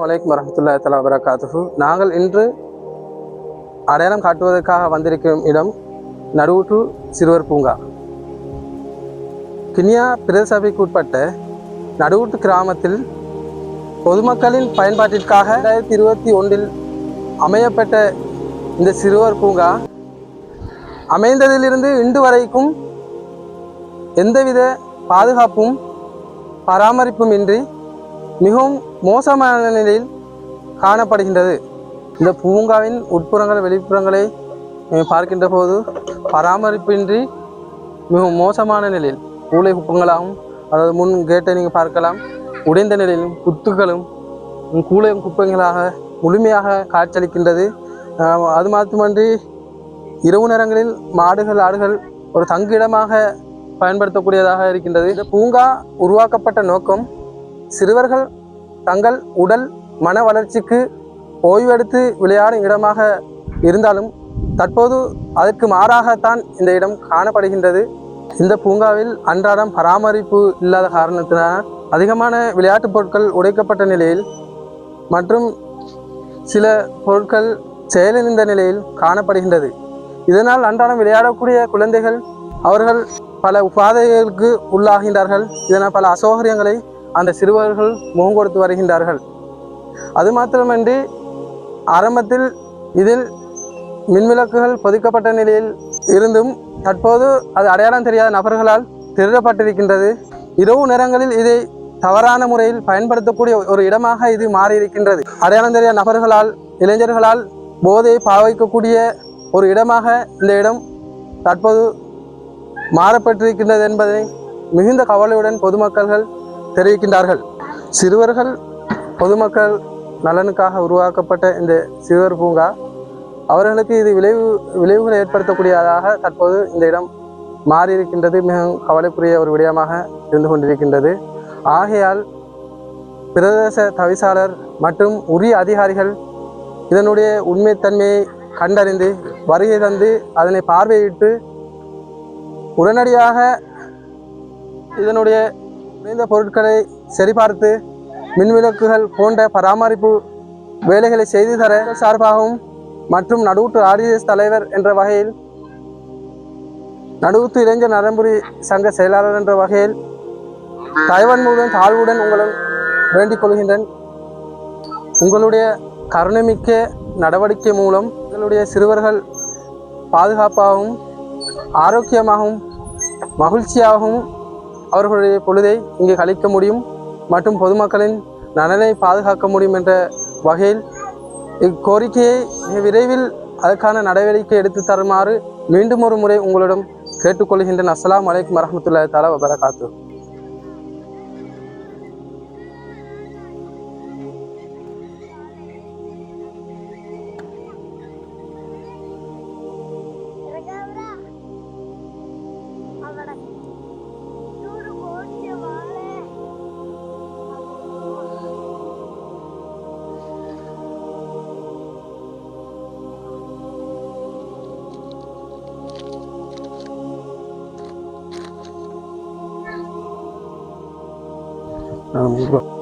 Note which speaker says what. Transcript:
Speaker 1: வலைக்கம் வரமத்துல்லா தலா வரகாத்து நாங்கள் இன்று அடையாளம் காட்டுவதற்காக வந்திருக்கும் இடம் நடுவுட்டு சிறுவர் பூங்கா. கினியா பிரதேசபைக்கு உட்பட்ட நடுவுட்டு கிராமத்தில் பொதுமக்களின் பயன்பாட்டிற்காக ரெண்டாயிரத்தி இருபத்தி ஒன்றில் அமையப்பட்ட இந்த சிறுவர் பூங்கா அமைந்ததிலிருந்து இன்று வரைக்கும் எந்தவித பாதுகாப்பும் பராமரிப்பும் இன்றி மிகவும் மோசமான நிலையில் காணப்படுகின்றது. இந்த பூங்காவின் உட்புறங்கள் வெளிப்புறங்களை பார்க்கின்ற போது பராமரிப்பின்றி மிகவும் மோசமான நிலையில் கூளை குப்பங்களாகவும் அதாவது முன் கேட்டை நீங்கள் பார்க்கலாம் உடைந்த நிலையிலும் குத்துகளும் கூலை கூளை குப்பைகளாக முழுமையாக காட்சியளிக்கின்றது. அது மட்டுமன்றி இரவு நேரங்களில் மாடுகள் ஆடுகள் ஒரு தங்கிடமாக பயன்படுத்தக்கூடியதாக இருக்கின்றது. இந்த பூங்கா உருவாக்கப்பட்ட நோக்கம் சிறுவர்கள் தங்கள் உடல் மன வளர்ச்சிக்கு ஓய்வெடுத்து விளையாடும் இடமாக இருந்தாலும் தற்போது அதற்கு மாறாகத்தான் இந்த இடம் காணப்படுகின்றது. இந்த பூங்காவில் அன்றாடம் பராமரிப்பு இல்லாத காரணத்தினால் அதிகமான விளையாட்டுப் பொருட்கள் உடைக்கப்பட்ட நிலையில் மற்றும் சில பொருட்கள் செயலிழந்த நிலையில் காணப்படுகின்றது. இதனால் அன்றாடம் விளையாடக்கூடிய குழந்தைகள் அவர்கள் பல உபாதைகளுக்கு உள்ளாகின்றார்கள். இதனால் பல அசௌகரியங்களை அந்த சிறுவர்கள் முகம் கொடுத்து வருகின்றார்கள். அது மாத்திரமன்றி ஆரம்பத்தில் இதில் மின்விளக்குகள் பொதிக்கப்பட்ட நிலையில் இருந்தும் தற்போது அது அடையாளம் தெரியாத நபர்களால் திருடப்பட்டிருக்கின்றது. இரவு நேரங்களில் இதை தவறான முறையில் பயன்படுத்தக்கூடிய ஒரு இடமாக இது மாறியிருக்கின்றது. அடையாளம் தெரியாத நபர்களால் இளைஞர்களால் போதையை பாவிக்கக்கூடிய ஒரு இடமாக இந்த இடம் தற்போது மாறப்பட்டிருக்கின்றது என்பதை மிகுந்த கவலையுடன் பொதுமக்கள்கள் தெரிவிக்கின்றார்கள். சிறுவர்கள் பொதுமக்கள் நலனுக்காக உருவாக்கப்பட்ட இந்த சிறுவர் பூங்கா அவர்களுக்கு இது விளைவு விளைவுகளை ஏற்படுத்தக்கூடியதாக தற்போது இந்த இடம் மாறியிருக்கின்றது. மிகவும் கவலைக்குரிய ஒரு விடயமாக இருந்து கொண்டிருக்கின்றது. ஆகையால் பிரதேச தவிசாளர் மற்றும் உரிய அதிகாரிகள் இதனுடைய உண்மைத்தன்மையை கண்டறிந்து வருகை தந்து அதனை பார்வையிட்டு உடனடியாக இதனுடைய குறைந்த பொருட்களை சரிபார்த்து மின்விளக்குகள் போன்ற பராமரிப்பு வேலைகளை செய்து தர சார்பாகவும் மற்றும் நடுவுட்டு ஆர்டிஎஸ் தலைவர் என்ற வகையில் நடுவுத்து இளைஞர் நரம்புரி சங்க செயலாளர் என்ற வகையில் தலைவன் மூலம் தாழ்வுடன் உங்களும் வேண்டிக் கொள்கின்றேன். உங்களுடைய கருணைமிக்க நடவடிக்கை மூலம் உங்களுடைய சிறுவர்கள் பாதுகாப்பாகவும் ஆரோக்கியமாகவும் மகிழ்ச்சியாகவும் அவர்களுடைய பொழுதை இங்கே கழிக்க முடியும் மற்றும் பொதுமக்களின் நலனை பாதுகாக்க முடியும் என்ற வகையில் இக்கோரிக்கையை மிக விரைவில் அதற்கான நடவடிக்கை எடுத்து தருமாறு மீண்டும் ஒரு முறை உங்களிடம் கேட்டுக்கொள்கின்றேன். அஸ்லாம் வலைக்கம் வரஹ்மத்துல்லாஹி தஆலா வபரகாத்து Alam.